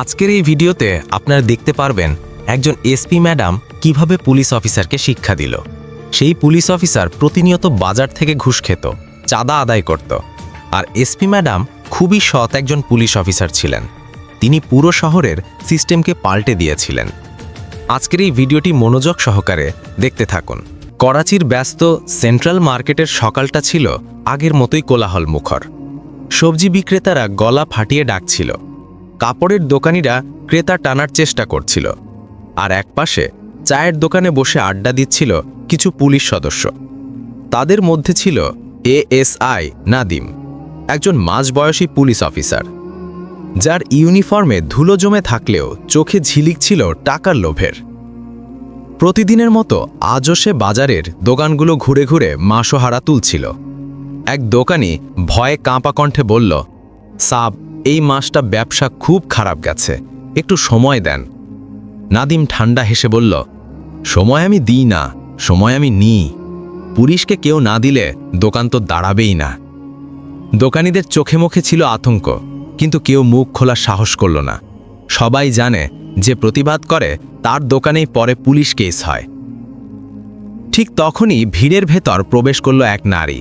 আজকের এই ভিডিওতে আপনারা দেখতে পারবেন একজন এসপি ম্যাডাম কীভাবে পুলিশ অফিসারকে শিক্ষা দিল। সেই পুলিশ অফিসার প্রতিনিয়ত বাজার থেকে ঘুষ খেত, চাঁদা আদায় করত আর এসপি ম্যাডাম খুবই সৎ একজন পুলিশ অফিসার ছিলেন। তিনি পুরো শহরের সিস্টেমকে পাল্টে দিয়েছিলেন। আজকের এই ভিডিওটি মনোযোগ সহকারে দেখতে থাকুন। করাচির ব্যস্ত সেন্ট্রাল মার্কেটের সকালটা ছিল আগের মতোই কোলাহল মুখর সবজি বিক্রেতারা গলা ফাটিয়ে ডাকছিল কাপড়ের দোকানিরা ক্রেতা টানার চেষ্টা করছিল। আর একপাশে চায়ের দোকানে বসে আড্ডা দিচ্ছিল কিছু পুলিশ সদস্য। তাদের মধ্যে ছিল এএসআই নাদিম, একজন মাঝবয়সী পুলিশ অফিসার। যার ইউনিফর্মে ধুলো জমে থাকলেও চোখে ঝিলিক ছিল টাকার লোভের। প্রতিদিনের মতো আজও সে বাজারের দোকানগুলো ঘুরে ঘুরে মাসোহারা তুলছিল। এক দোকানি ভয়ে কাঁপা কণ্ঠে বলল, সাব এই মাসটা ব্যবসা খুব খারাপ গেছে। একটু সময় দেন। নাদিম ঠান্ডা হেসে বলল, সময় আমি দিই না, সময় আমি নিই। পুলিশকে কেউ না দিলে দোকান তো দাঁড়াবেই না। দোকানিদের চোখে মুখে ছিল আতঙ্ক, কিন্তু কেউ মুখ খোলা সাহস করল না। সবাই জানে যে প্রতিবাদ করে তার দোকানেই পরে পুলিশ কেস হয়। ঠিক তখনই ভিড়ের ভেতর প্রবেশ করল এক নারী।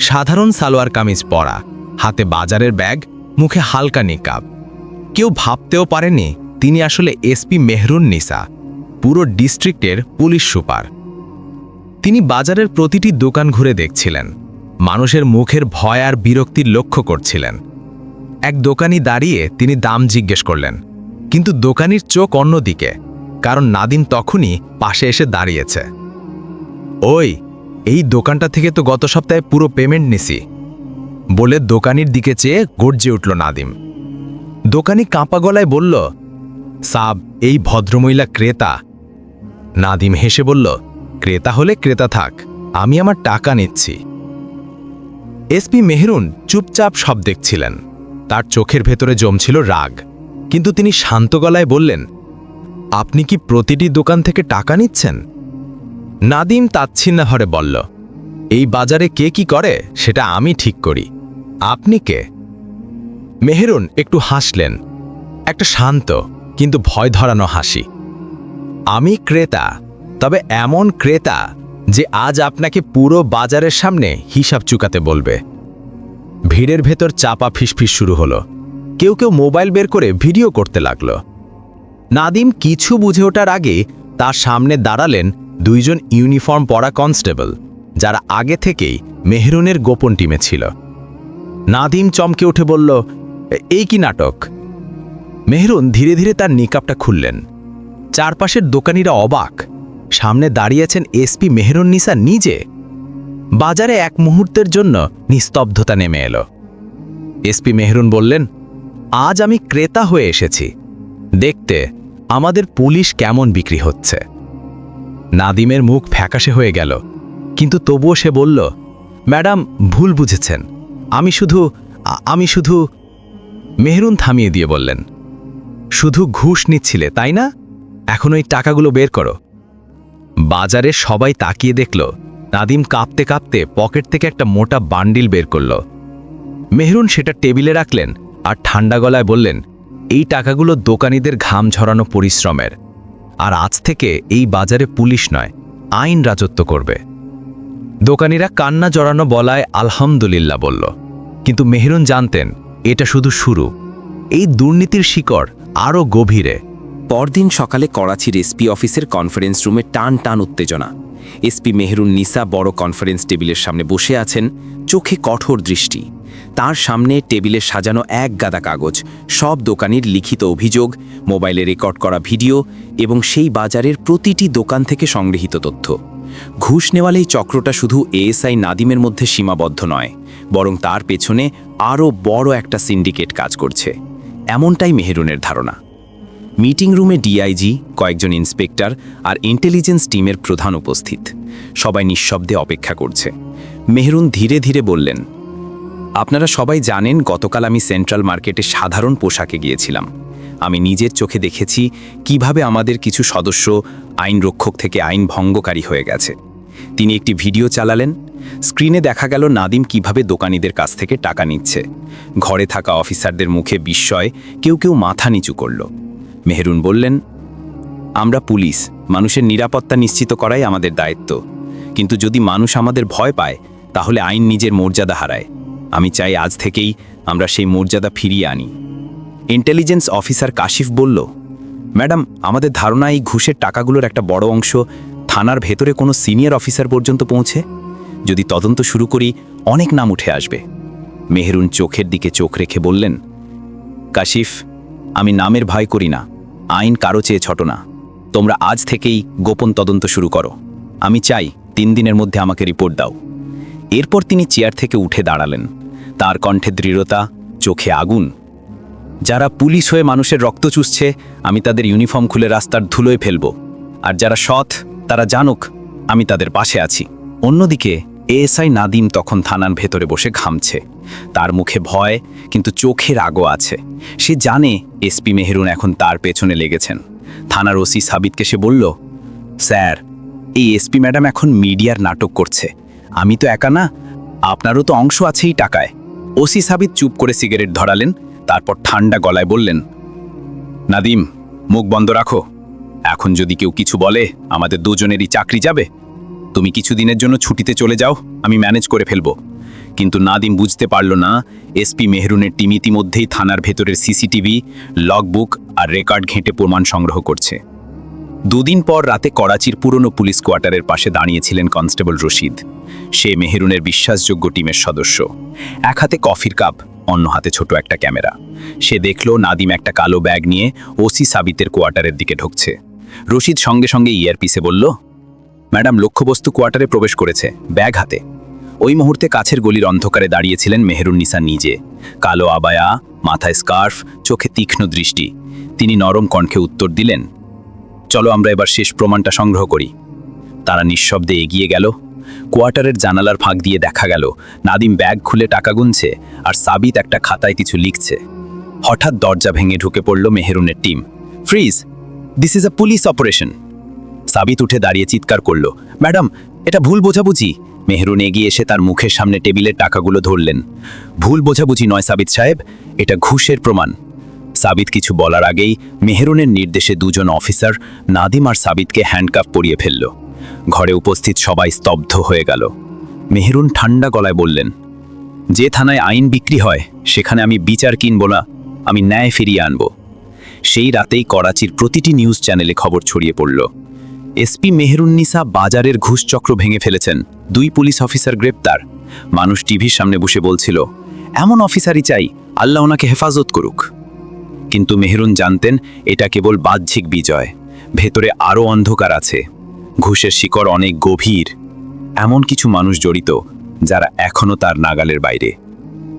সাধারণ সালোয়ার কামিজ পরা, হাতে বাজারের ব্যাগ মুখে হালকা নিকাব কেউ ভাবতেও পারেনি, তিনি আসলে এসপি মেহরুন নিসা, পুরো ডিস্ট্রিক্টের পুলিশ সুপার। তিনি বাজারের প্রতিটি দোকান ঘুরে দেখছিলেন। মানুষের মুখের ভয় আর বিরক্তির লক্ষ্য করছিলেন। এক দোকানি দাঁড়িয়ে তিনি দাম জিজ্ঞেস করলেন, কিন্তু দোকানির চোখ অন্যদিকে, কারণ নাদিম তখনই পাশে এসে দাঁড়িয়েছে। ওই, এই দোকানটা থেকে তো গত সপ্তাহে পুরো পেমেন্ট নিছি। বলে দোকানির দিকে চেয়ে গর্জে উঠল নাদিম। দোকানি কাঁপা গলায় বলল, সাব, এই ভদ্রমহিলা ক্রেতা। নাদিম হেসে বলল, ক্রেতা হলে ক্রেতা থাক, আমি আমার টাকা নিচ্ছি। এসপি মেহরুন চুপচাপ সব দেখছিলেন। তার চোখের ভেতরে জমছিল রাগ। কিন্তু তিনি শান্ত গলায় বললেন, আপনি কি প্রতিটি দোকান থেকে টাকা নিচ্ছেন? নাদিম তাচ্ছিন্নাভরে বলল, এই বাজারে কে কি করে, সেটা আমি ঠিক করি। আপনি কে? মেহেরুন, একটু হাসলেন। একটা শান্ত, কিন্তু ভয় ধরানো হাসি। আমি ক্রেতা, তবে এমন ক্রেতা যে আজ আপনাকে পুরো বাজারের সামনে হিসাব চুকাতে বলবে। ভিড়ের ভেতর চাপা ফিসফিস শুরু হলো। কেউ কেউ মোবাইল বের করে ভিডিও করতে লাগল। নাদিম কিছু বুঝে ওঠার আগে তার সামনে দাঁড়ালেন দুইজন ইউনিফর্ম পরা কনস্টেবল, যারা আগে থেকেই মেহরুনের গোপন টিমে ছিল। নাদিম চমকে উঠে বলল, "এ- এই কি নাটক? মেহরুন ধীরে ধীরে তার নিকাপটা খুললেন। চারপাশের দোকানিরা অবাক। সামনে দাঁড়িয়েছেন এসপি মেহরুন নিসা নিজে। বাজারে এক মুহূর্তের জন্য নিস্তব্ধতা নেমে এলো। এসপি মেহরুন বললেন, আজ আমি ক্রেতা হয়ে এসেছি। দেখতে আমাদের পুলিশ কেমন বিক্রি হচ্ছে? নাদিমের মুখ ফ্যাকাশে হয়ে গেল, কিন্তু তবুও সে বলল, ম্যাডাম, ভুল বুঝেছেন। আমি শুধু আমি শুধু মেহরুন থামিয়ে দিয়ে বললেন, শুধু ঘুষ নিচ্ছিলে, তাই না? এখন ওই টাকাগুলো বের করো। বাজারে সবাই তাকিয়ে দেখল, নাদিম কাঁপতে কাঁপতে পকেট থেকে একটা মোটা বান্ডিল বের করল। মেহরুন সেটা টেবিলে রাখলেন আর ঠান্ডা গলায় বললেন, এই টাকাগুলো দোকানিদের ঘাম ঝরানো পরিশ্রমের। আর আজ থেকে এই বাজারে পুলিশ নয়, আইন রাজত্ব করবে। দোকানিরা কান্না জড়ানো বলায় আলহামদুলিল্লাহ বলল, কিন্তু মেহরুন জানতেন, এটা শুধু শুরু। এই দুর্নীতির শিকড় আরও গভীরে। পরদিন সকালে করাচির এসপি অফিসের কনফারেন্স রুমে টান টান উত্তেজনা। এসপি মেহরুন নিসা বড় কনফারেন্স টেবিলের সামনে বসে আছেন, চোখে কঠোর দৃষ্টি। তার সামনে টেবিলে সাজানো এক গাদা কাগজ, সব দোকানির লিখিত অভিযোগ, মোবাইলে রেকর্ড করা ভিডিও এবং সেই বাজারের প্রতিটি দোকান থেকে সংগৃহীত তথ্য। ঘুষ নেওয়ালে এই চক্রটা শুধু এএসআই নাদিমের মধ্যে সীমাবদ্ধ নয়, বরং তার পেছনে আরও বড় একটা সিন্ডিকেট কাজ করছে। এমনটাই মেহরুনের ধারণা। মিটিং রুমে ডিআইজি কয়েকজন ইন্সপেক্টর আর ইন্টেলিজেন্স টিমের প্রধান উপস্থিত। সবাই নিঃশব্দে অপেক্ষা করছে। মেহরুন ধীরে ধীরে বললেন, আপনারা সবাই জানেন গতকাল আমি সেন্ট্রাল মার্কেটে সাধারণ পোশাকে গিয়েছিলাম। আমি নিজের চোখে দেখেছি কীভাবে আমাদের কিছু সদস্য আইন রক্ষক থেকে আইন ভঙ্গকারী হয়ে গেছে। তিনি একটি ভিডিও চালালেন। স্ক্রিনে দেখা গেল নাদিম কীভাবে দোকানিদের কাছ থেকে টাকা নিচ্ছে। ঘরে থাকা অফিসারদের মুখে বিস্ময়, কেউ কেউ মাথা নিচু করল। মেহরুন বললেন, আমরা পুলিশ, মানুষের নিরাপত্তা নিশ্চিত করাই আমাদের দায়িত্ব। কিন্তু যদি মানুষ আমাদের ভয় পায়, তাহলে আইন নিজের মর্যাদা হারায়। আমি চাই আজ থেকেই আমরা সেই মর্যাদা ফিরিয়ে আনি। ইন্টেলিজেন্স অফিসার কাশিফ বলল, ম্যাডাম, আমাদের ধারণা এই ঘুষের টাকাগুলোর একটা বড় অংশ থানার ভেতরে কোনো সিনিয়র অফিসার পর্যন্ত পৌঁছে? যদি তদন্ত শুরু করি, অনেক নাম উঠে আসবে। মেহরুন চোখের দিকে চোখ রেখে বললেন, কাশিফ, আমি নামের ভয় করি না। আইন কারও চেয়ে ছোট না। তোমরা আজ থেকেই গোপন তদন্ত শুরু করো। আমি চাই তিন দিনের মধ্যে আমাকে রিপোর্ট দাও। এরপর তিনি চেয়ার থেকে উঠে দাঁড়ালেন। তার কণ্ঠে দৃঢ়তা, চোখে আগুন যারা পুলিশ হয়ে মানুষের রক্ত চুষছে, আমি তাদের ইউনিফর্ম খুলে রাস্তার ধুলোয় ফেলব। আর যারা সৎ, তারা জানুক, আমি তাদের পাশে আছি। অন্যদিকে, এএসআই নাদিম তখন থানার ভেতরে বসে ঘামছে। তার মুখে ভয়, কিন্তু চোখের আগো আছে। সে জানে এসপি মেহরুন এখন তার পেছনে লেগেছেন। থানার ওসি সাবিতকে সে বলল, স্যার, এই এসপি ম্যাডাম এখন মিডিয়ার নাটক করছে। আমি তো একা না, আপনারও তো অংশ আছে এই টাকায়। ওসি সাবিত চুপ করে সিগারেট ধরালেন তারপর ঠান্ডা গলায় বললেন, নাদিম, মুখ বন্ধ রাখো। এখন যদি কেউ কিছু বলে, আমাদের দুজনেরই চাকরি যাবে। তুমি কিছুদিনের জন্য ছুটিতে চলে যাও, আমি ম্যানেজ করে ফেলব। কিন্তু নাদিম বুঝতে পারল না এসপি মেহরুনের টিম ইতিমধ্যেই থানার ভেতরের সিসিটিভি, লগবুক আর রেকর্ড ঘেঁটে প্রমাণ সংগ্রহ করছে। দুদিন পর রাতে করাচির পুরনো পুলিশ কোয়ার্টারের পাশে দাঁড়িয়েছিলেন কনস্টেবল রশিদ। সে মেহেরুনের বিশ্বাসযোগ্য টিমের সদস্য। এক হাতে কফির কাপ অন্য হাতে ছোট একটা ক্যামেরা। সে দেখল নাদিম একটা কালো ব্যাগ নিয়ে ওসি সাবিতের কোয়ার্টারের দিকে ঢুকছে। রশিদ সঙ্গে সঙ্গে ইয়ারপিসে বলল, ম্যাডাম, লক্ষ্যবস্তু কোয়ার্টারে প্রবেশ করেছে, ব্যাগ হাতে। ওই মুহূর্তে কাছের গলির অন্ধকারে দাঁড়িয়েছিলেন মেহেরুন্নিসা নিজে। কালো আবায়া, মাথায় স্কার্ফ, চোখে তীক্ষ্ণ দৃষ্টি। তিনি নরম কণ্ঠে উত্তর দিলেন, চলো আমরা এবার শেষ প্রমাণটা সংগ্রহ করি। তারা নিঃশব্দে এগিয়ে গেল। কোয়ার্টারের জানালার ফাঁক দিয়ে দেখা গেল, নাদিম ব্যাগ খুলে টাকা গুনছে আর সাবিত একটা খাতায় কিছু লিখছে। হঠাৎ দরজা ভেঙে ঢুকে পড়ল মেহেরুনের team. Freeze this is a police operation Sabit উঠে দাঁড়িয়ে চিৎকার করল, ম্যাডাম, এটা ভুল বোঝাবুঝি। মেহরুন এগিয়ে এসে তার মুখের সামনে টেবিলের টাকাগুলো ধরলেন। ভুল বোঝাবুঝি নয় সাবিত সাহেব, এটা ঘুষের প্রমাণ। সাবিত কিছু বলার আগেই মেহরুনের নির্দেশে দুজন অফিসার নাদিম আর সাবিতকে হ্যান্ডকাফ পরিয়ে ফেলল। ঘরে উপস্থিত সবাই স্তব্ধ হয়ে গেল। মেহরুন ঠান্ডা গলায় বললেন, যে থানায় আইন বিক্রি হয়, সেখানে আমি বিচার কিনব না, আমি ন্যায় ফিরিয়ে আনব। সেই রাতেই করাচির প্রতিটি নিউজ চ্যানেলে খবর ছড়িয়ে পড়ল। এসপি মেহরুন্নিসা বাজারের ঘুষচক্র ভেঙে ফেলেছেন। দুই পুলিশ অফিসার গ্রেপ্তার। মানুষ টিভির সামনে বসে বলছিল, এমন অফিসারই চাই, আল্লাহ ওনাকে হেফাজত করুক। কিন্তু মেহরুন জানতেন, এটা কেবল বাহ্যিক বিজয়। ভেতরে আরও অন্ধকার আছে। ঘুষের শিকড় অনেক গভীর। এমন কিছু মানুষ জড়িত, যারা এখনও তার নাগালের বাইরে।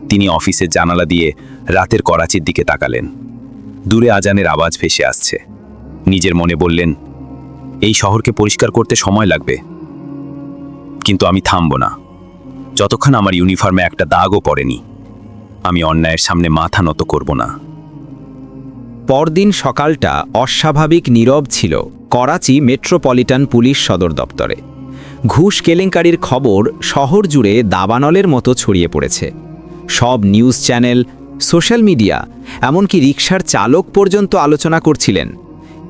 তিনি অফিসের জানালা দিয়ে রাতের করাচির দিকে তাকালেন। দূরে আজানের আওয়াজ ভেসে আসছে। নিজের মনে বললেন, এই শহরকে পরিষ্কার করতে সময় লাগবে। কিন্তু আমি থামব না। যতক্ষণ আমার ইউনিফর্মে একটা দাগও পড়েনি, আমি অন্যায়ের সামনে মাথা নত করব না। পরদিন সকালটা অস্বাভাবিক নীরব ছিল। করাচি মেট্রোপলিটন পুলিশ সদর দপ্তরে। ঘুষ কেলেঙ্কারির খবর শহর জুড়ে দাবানলের মতো ছড়িয়ে পড়েছে। সব নিউজ চ্যানেল, সোশ্যাল মিডিয়া, এমনকি রিকশার চালক পর্যন্ত আলোচনা করছিলেন।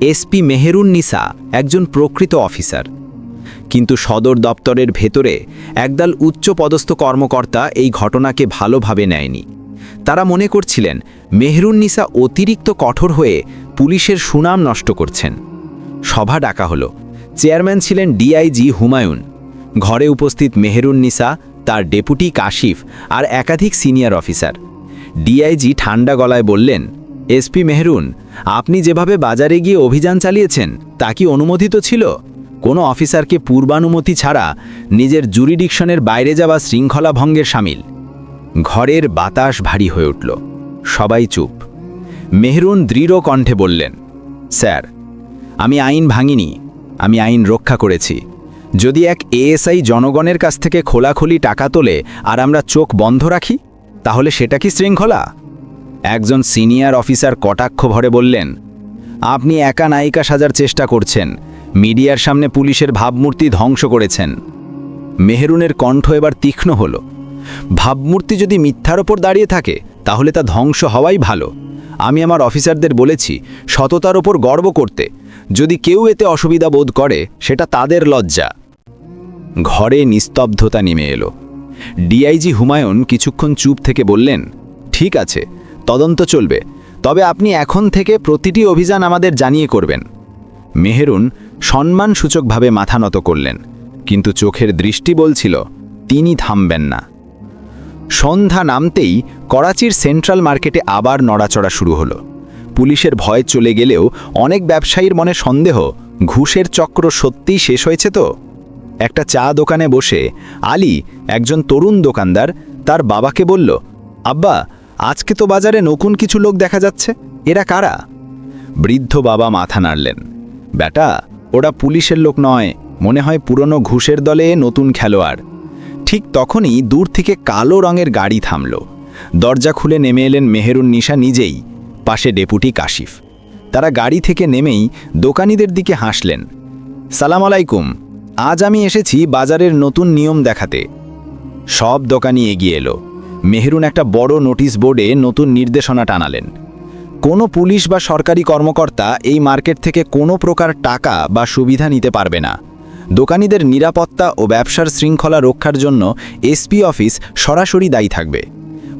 এসপি মেহেরুন নিসা একজন প্রকৃত অফিসার। কিন্তু সদর দপ্তরের ভেতরে একদল উচ্চপদস্থ কর্মকর্তা এই ঘটনাকে ভালোভাবে নেয়নি। তারা মনে করছিলেন, মেহরুন্নিসা অতিরিক্ত কঠোর হয়ে পুলিশের সুনাম নষ্ট করছেন। সভা ডাকা হলো। চেয়ারম্যান ছিলেন ডিআইজি হুমায়ুন। ঘরে উপস্থিত মেহরুন্নিসা, তার ডেপুটি কাশিফ আর একাধিক সিনিয়র অফিসার। ডিআইজি ঠান্ডা গলায় বললেন এসপি মেহরুন, আপনি যেভাবে বাজারে গিয়ে অভিযান চালিয়েছেন, তা কি অনুমোদিত ছিল? কোনো অফিসারকে পূর্বানুমতি ছাড়া নিজের জুরিডিকশনের বাইরে যাওয়া শৃঙ্খলা ভঙ্গের সামিল। ঘরের বাতাস ভারী হয়ে উঠল। সবাই চুপ। মেহরুন দৃঢ় কণ্ঠে বললেন, স্যার, আমি আইন ভাঙিনি, আমি আইন রক্ষা করেছি। যদি এক এএসআই জনগণের কাছ থেকে খোলাখুলি টাকা তোলে আর আমরা চোখ বন্ধ রাখি, তাহলে সেটা কি শৃঙ্খলা? একজন সিনিয়র অফিসার কটাক্ষ ভরে বললেন, আপনি একা নায়িকা সাজার চেষ্টা করছেন, মিডিয়ার সামনে পুলিশের ভাবমূর্তি ধ্বংস করেছেন। মেহেরুনের কণ্ঠ এবার তীক্ষ্ণ হল। ভাবমূর্তি যদি মিথ্যার ওপর দাঁড়িয়ে থাকে, তাহলে তা ধ্বংস হওয়াই ভালো। আমি আমার অফিসারদের বলেছি, সততার ওপর গর্ব করতে। যদি কেউ এতে অসুবিধা বোধ করে, সেটা তাদের লজ্জা। ঘরে নিস্তব্ধতা নেমে এলো। ডিআইজি হুমায়ুন কিছুক্ষণ চুপ থেকে বললেন, ঠিক আছে, তদন্ত চলবে। তবে আপনি এখন থেকে প্রতিটি অভিযান আমাদের জানিয়ে করবেন। মেহেরুন সম্মানসূচকভাবে মাথা নত করলেন, কিন্তু চোখের দৃষ্টি বলছিল, তিনি থামবেন না। সন্ধ্যা নামতেই করাচির সেন্ট্রাল মার্কেটে আবার নড়াচড়া শুরু হলো। পুলিশের ভয় চলে গেলেও অনেক ব্যবসায়ীর মনে সন্দেহ, ঘুষের চক্র সত্যিই শেষ হয়েছে তো? একটা চা দোকানে বসে আলী, একজন তরুণ দোকানদার, তার বাবাকে বলল, আব্বা, আজকে তো বাজারে নতুন কিছু লোক দেখা যাচ্ছে, এরা কারা? বৃদ্ধ বাবা মাথা নাড়লেন বেটা ওরা পুলিশের লোক নয়, মনে হয় পুরনো ঘুষের দলে নতুন খেলোয়াড়। ঠিক তখনই দূর থেকে কালো রঙের গাড়ি থামল। দরজা খুলে নেমে এলেন মেহেরুন নিশা নিজেই, পাশে ডেপুটি কাশিফ। তারা গাড়ি থেকে নেমেই দোকানিদের দিকে হাসলেন। সালাম আলাইকুম, আজ আমি এসেছি বাজারের নতুন নিয়ম দেখাতে। সব দোকানি এগিয়ে এলো। মেহেরুন একটা বড় নোটিশ বোর্ডে নতুন নির্দেশনা টানালেন। কোনো পুলিশ বা সরকারি কর্মকর্তা এই মার্কেট থেকে কোনো প্রকার টাকা বা সুবিধা নিতে পারবে না। দোকানীদের নিরাপত্তা ও ব্যবসার শৃঙ্খলা রক্ষার জন্য এসপি অফিস সরাসরি দায়ী থাকবে।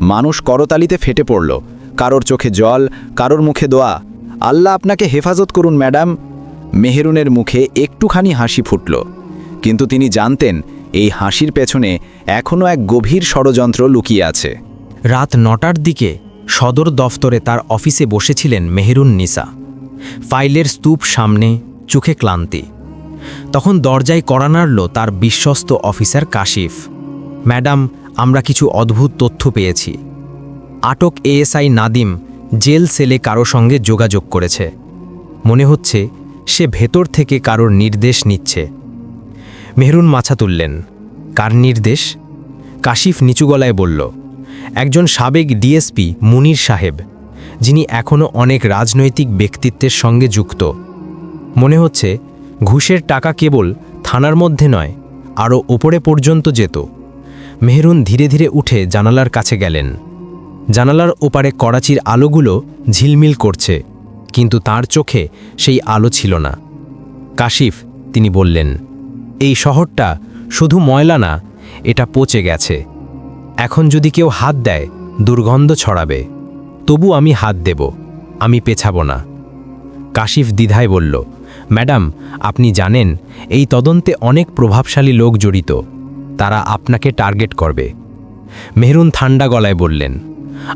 মানুষ করতালিতে ফেটে পড়ল। কারোর চোখে জল, কারোর মুখে দোয়া। আল্লাহ আপনাকে হেফাজত করুন, ম্যাডাম। মেহেরুনের মুখে একটুখানি হাসি ফুটল। কিন্তু তিনি জানতেন, এই হাসির পেছনে এখনও এক গভীর ষড়যন্ত্র লুকিয়ে আছে। রাত নটার দিকে সদর দফতরে তার অফিসে বসেছিলেন মেহেরুন নিসা। ফাইলের স্তূপ সামনে, চোখে ক্লান্তি। তখন দরজায় কড়া নাড়ল তার বিশ্বস্ত অফিসার কাশিফ। ম্যাডাম, আমরা কিছু অদ্ভুত তথ্য পেয়েছি। আটক এএসআই নাদিম জেল সেলে কারও সঙ্গে যোগাযোগ করেছে। মনে হচ্ছে সে ভেতর থেকে কারোর নির্দেশ নিচ্ছে। মেহরুন মাছা তুললেন। কার নির্দেশ? কাশিফ নিচু গলায় বলল, একজন সাবেক ডিএসপি মুনির সাহেব, যিনি এখনও অনেক রাজনৈতিক ব্যক্তিত্বের সঙ্গে যুক্ত। মনে হচ্ছে ঘুষের টাকা কেবল থানার মধ্যে নয়, আরও ওপরে পর্যন্ত যেত। মেহরুন ধীরে ধীরে উঠে জানালার কাছে গেলেন। জানালার ওপারে করাচির আলোগুলো ঝিলমিল করছে, কিন্তু তার চোখে সেই আলো ছিল না। কাশিফ, তিনি বললেন, এই শহরটা শুধু ময়লা না, এটা পচে গেছে। এখন যদি কেউ হাত দেয়, দুর্গন্ধ ছড়াবে। তবু আমি হাত দেব, আমি পেছাব না। কাশিফ দ্বিধায় বলল ম্যাডাম, আপনি জানেন, এই তদন্তে অনেক প্রভাবশালী লোক জড়িত। তারা আপনাকে টার্গেট করবে। মেহরুন ঠান্ডা গলায় বললেন,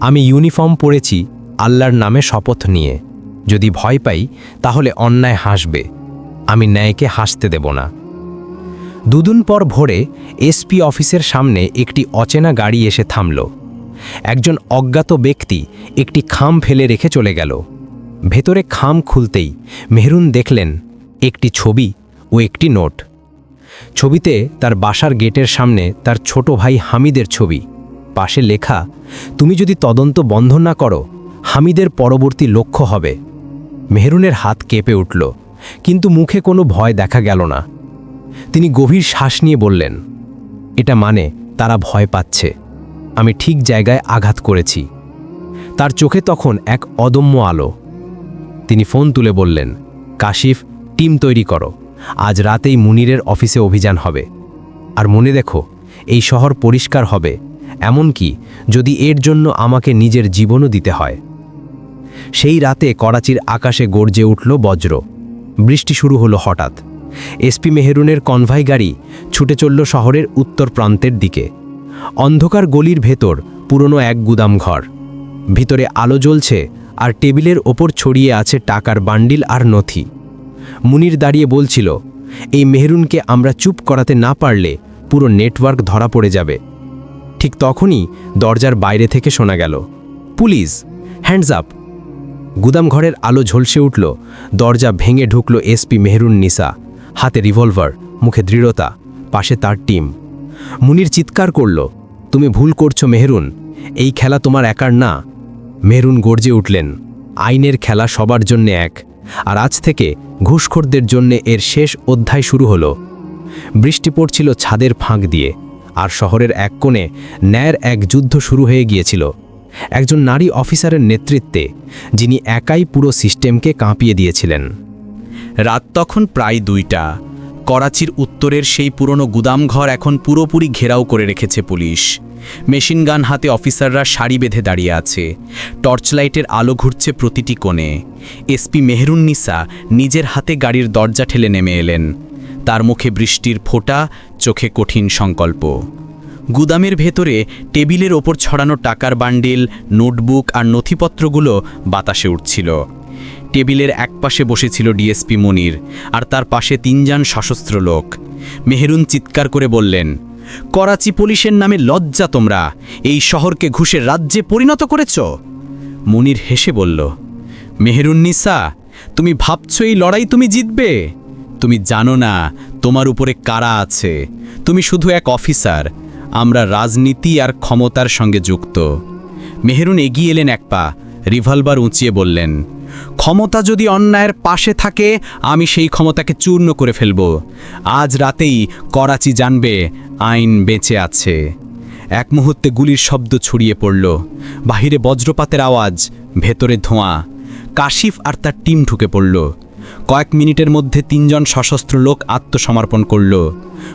আমি ইউনিফর্ম পরেছি আল্লাহর নামে শপথ নিয়ে। যদি ভয় পাই, তাহলে অন্যায় হাসবে। আমি ন্যায়কে হাসতে দেব না। দুদিন পর ভোরে এসপি অফিসের সামনে একটি অচেনা গাড়ি এসে থামল। একজন অজ্ঞাত ব্যক্তি একটি খাম ফেলে রেখে চলে গেল। ভেতরে খাম খুলতেই মেহরুন দেখলেন একটি ছবি ও একটি নোট। ছবিতে তার বাসার গেটের সামনে তার ছোট ভাই হামিদের ছবি। পাশে লেখা, তুমি যদি তদন্ত বন্ধ না করো, হামিদের পরবর্তী লক্ষ্য হবে। মেহরুনের হাত কেঁপে উঠল, কিন্তু মুখে কোনো ভয় দেখা গেল না। তিনি গভীর শ্বাস নিয়ে বললেন, এটা মানে তারা ভয় পাচ্ছে। আমি ঠিক জায়গায় আঘাত করেছি। তার চোখে তখন এক অদম্য আলো। তিনি ফোন তুলে বললেন, কাশিফ, টিম তৈরি করো। আজ রাতেই মুনিরের অফিসে অভিযান হবে। আর মনে দেখো, এই শহর পরিষ্কার হবে। এমনকি যদি এর জন্য আমাকে নিজের জীবনও দিতে হয়। সেই রাতে করাচির আকাশে গর্জে উঠল বজ্র। বৃষ্টি শুরু হলো হঠাৎ। এসপি মেহেরুনের কনভাই গাড়ি ছুটে চলল শহরের উত্তর প্রান্তের দিকে। অন্ধকার গলির ভেতর পুরনো এক গুদাম ঘর। ভিতরে আলো জ্বলছে আর টেবিলের ওপর ছড়িয়ে আছে টাকার বান্ডিল আর নথি। মুনির দাঁড়িয়ে বলছিল, এই মেহরুনকে আমরা চুপ করাতে না পারলে পুরো নেটওয়ার্ক ধরা পড়ে যাবে। ঠিক তখনই দরজার বাইরে থেকে শোনা গেল, পুলিশ, হ্যান্ডস আপ! গুদামঘরের আলো ঝলসে উঠল, দরজা ভেঙে ঢুকল এসপি মেহরুন নিসা, হাতে রিভলভার, মুখে দৃঢ়তা, পাশে তার টিম। মুনির চিৎকার করল, তুমি ভুল করছ মেহরুন, এই খেলা তোমার একার না মেহরুন গর্জে উঠলেন, আইনের খেলা সবার জন্যে এক, আর আজ থেকে ঘুষখোরদের জন্যে এর শেষ অধ্যায় শুরু হলো। বৃষ্টি পড়ছিল ছাদের ফাঁক দিয়ে, আর শহরের এক কোণে ন্যায়ের এক যুদ্ধ শুরু হয়ে গিয়েছিল। একজন নারী অফিসারের নেতৃত্বে, যিনি একাই পুরো সিস্টেমকে কাঁপিয়ে দিয়েছিলেন। রাত তখন প্রায় দুইটা। করাচির উত্তরের সেই পুরনো গুদামঘর এখন পুরোপুরি ঘেরাও করে রেখেছে পুলিশ। মেশিন গান হাতে অফিসাররা সারি বেঁধে দাঁড়িয়ে আছে। টর্চলাইটের আলো ঘুরছে প্রতিটি কোণে। এসপি মেহরুন্নিসা নিজের হাতে গাড়ির দরজা ঠেলে নেমে এলেন। তার মুখে বৃষ্টির ফোঁটা, চোখে কঠিন সংকল্প। গুদামের ভেতরে টেবিলের ওপর ছড়ানো টাকার বান্ডিল, নোটবুক আর নথিপত্রগুলো বাতাসে উঠছিল। টেবিলের একপাশে বসেছিল ডিএসপি মনির আর তার পাশে তিনজন সশস্ত্র লোক। মেহেরুন চিৎকার করে বললেন, করাচি পুলিশের নামে লজ্জা তোমরা। এই শহরকে ঘুষের রাজ্যে পরিণত করেছ? মনির হেসে বলল মেহেরুন্নিসা তুমি ভাবছ এই লড়াই তুমি জিতবে? তুমি জানো না তোমার উপরে কারা আছে। তুমি শুধু এক অফিসার। আমরা রাজনীতি আর ক্ষমতার সঙ্গে যুক্ত। মেহেরুন এগিয়ে এলেন এক পা, রিভলভার উঁচিয়ে বললেন ক্ষমতা যদি অন্যায়ের পাশে থাকে, আমি সেই ক্ষমতাকে চূর্ণ করে ফেলব। আজ রাতেই করাচি জানবে, আইন বেঁচে আছে। এক মুহূর্তে গুলির শব্দ ছড়িয়ে পড়ল। বাহিরে বজ্রপাতের আওয়াজ, ভেতরে ধোঁয়া। কাশিফ আর তার টিম ঢুকে পড়ল। কয়েক মিনিটের মধ্যে তিনজন সশস্ত্র লোক আত্মসমর্পণ করল।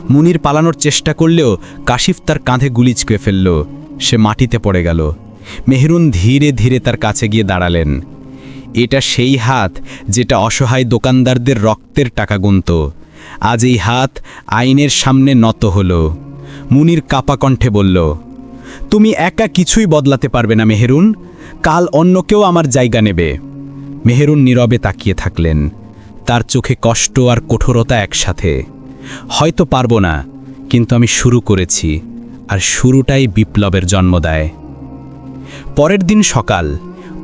মুনির পালানোর চেষ্টা করলেও কাশিফ তার কাঁধে গুলি ছুঁয়ে ফেলল। সে মাটিতে পড়ে গেল। মেহরুন ধীরে ধীরে তার কাছে গিয়ে দাঁড়ালেন। এটা সেই হাত যেটা অসহায় দোকানদারদের রক্তের টাকা গুনত। আজ এই হাত আইনের সামনে নত হল। মুনির কাপা কণ্ঠে বলল, তুমি একা কিছুই বদলাতে পারবে না মেহেরুন। কাল অন্য কেউ আমার জায়গা নেবে। মেহেরুন নীরবে তাকিয়ে থাকলেন। তার চোখে কষ্ট আর কঠোরতা একসাথে। হয়তো পারব না, কিন্তু আমি শুরু করেছি, আর শুরুটাই বিপ্লবের জন্ম দেয়। পরের দিন সকাল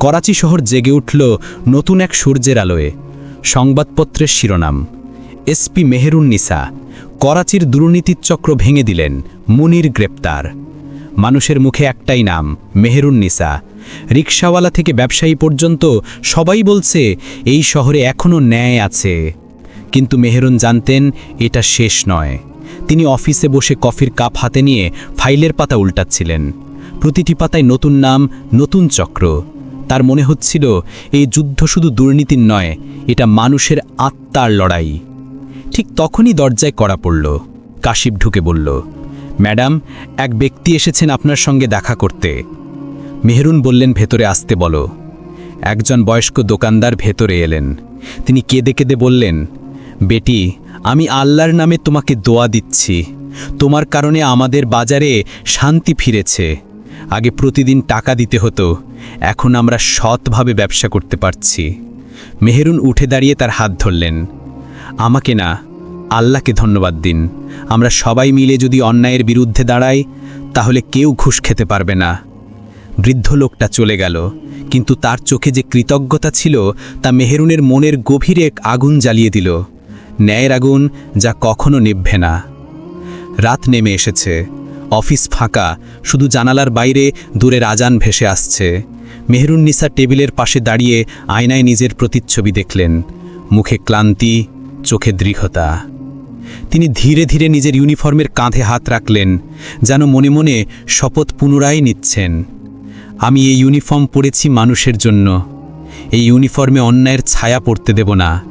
করাচি শহর জেগে উঠল নতুন এক সূর্যের আলোয়। সংবাদপত্রের শিরোনাম, এসপি মেহেরুন্নিসা, করাচির দুর্নীতির চক্র ভেঙে দিলেন মুনির গ্রেপ্তার। মানুষের মুখে একটাই নাম, মেহেরুন্নিসা। রিকশাওয়ালা থেকে ব্যবসায়ী পর্যন্ত সবাই বলছে, এই শহরে এখনও ন্যায় আছে। কিন্তু মেহেরুন জানতেন, এটা শেষ নয়। তিনি অফিসে বসে কফির কাপ হাতে নিয়ে ফাইলের পাতা উল্টাচ্ছিলেন। প্রতিটি পাতায় নতুন নাম, নতুন চক্র। তার মনে হচ্ছিল, এই যুদ্ধ শুধু দুর্নীতির নয়, এটা মানুষের আত্মার লড়াই। ঠিক তখনই দরজায় করা পড়ল। কাশিপ ঢুকে বলল, ম্যাডাম, এক ব্যক্তি এসেছেন আপনার সঙ্গে দেখা করতে। মেহরুন বললেন, ভেতরে আসতে বলো। একজন বয়স্ক দোকানদার ভেতরে এলেন। তিনি কেঁদে কেঁদে বললেন, বেটি, আমি আল্লাহর নামে তোমাকে দোয়া দিচ্ছি। তোমার কারণে আমাদের বাজারে শান্তি ফিরেছে। আগে প্রতিদিন টাকা দিতে হতো, এখন আমরা সৎভাবে ব্যবসা করতে পারছি। মেহেরুন উঠে দাঁড়িয়ে তার হাত ধরলেন। আমাকে না, আল্লাহকে ধন্যবাদ দিন। আমরা সবাই মিলে যদি অন্যায়ের বিরুদ্ধে দাঁড়াই, তাহলে কেউ ঘুষ খেতে পারবে না। বৃদ্ধ লোকটা চলে গেল, কিন্তু তার চোখে যে কৃতজ্ঞতা ছিল, তা মেহেরুনের মনের গভীরে এক আগুন জ্বালিয়ে দিল। ন্যায়ের আগুন যা কখনো নিভবে না। রাত নেমে এসেছে। অফিস ফাঁকা, শুধু জানালার বাইরে দূরের আজান ভেসে আসছে। মেহরুন্নিসা টেবিলের পাশে দাঁড়িয়ে আয়নায় নিজের প্রতিচ্ছবি দেখলেন। মুখে ক্লান্তি, চোখে দৃঢ়তা। তিনি ধীরে ধীরে নিজের ইউনিফর্মের কাঁধে হাত রাখলেন, যেন মনে মনে শপথ পুনরায় নিচ্ছেন। আমি এই ইউনিফর্ম পরেছি মানুষের জন্য। এই ইউনিফর্মে অন্যায়ের ছায়া পড়তে দেব না।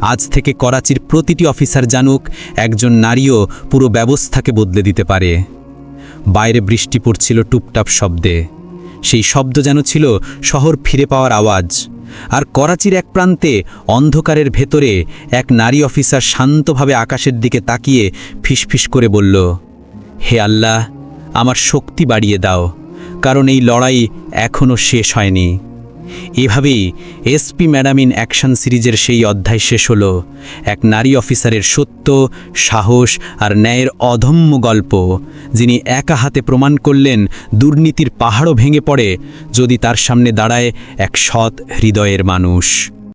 আজ থেকে করাচির প্রতিটি অফিসার জানুক, একজন নারীও পুরো ব্যবস্থাকে বদলে দিতে পারে। বাইরে বৃষ্টি পড়ছিল টুপটাপ শব্দে। সেই শব্দ যেন ছিল শহর ফিরে পাওয়ার আওয়াজ। আর করাচির এক প্রান্তে অন্ধকারের ভেতরে এক নারী অফিসার শান্তভাবে আকাশের দিকে তাকিয়ে ফিসফিস করে বলল, হে আল্লাহ, আমার শক্তি বাড়িয়ে দাও, কারণ এই লড়াই এখনও শেষ হয়নি। এভাবেই এসপি ম্যাডাম ইন অ্যাকশন সিরিজের সেই অধ্যায় শেষ হল। এক নারী অফিসারের সত্য, সাহস আর ন্যায়ের অধম্য গল্প, যিনি একা হাতে প্রমাণ করলেন দুর্নীতির পাহাড়ও ভেঙে পড়ে যদি তার সামনে দাঁড়ায় এক সৎ হৃদয়ের মানুষ।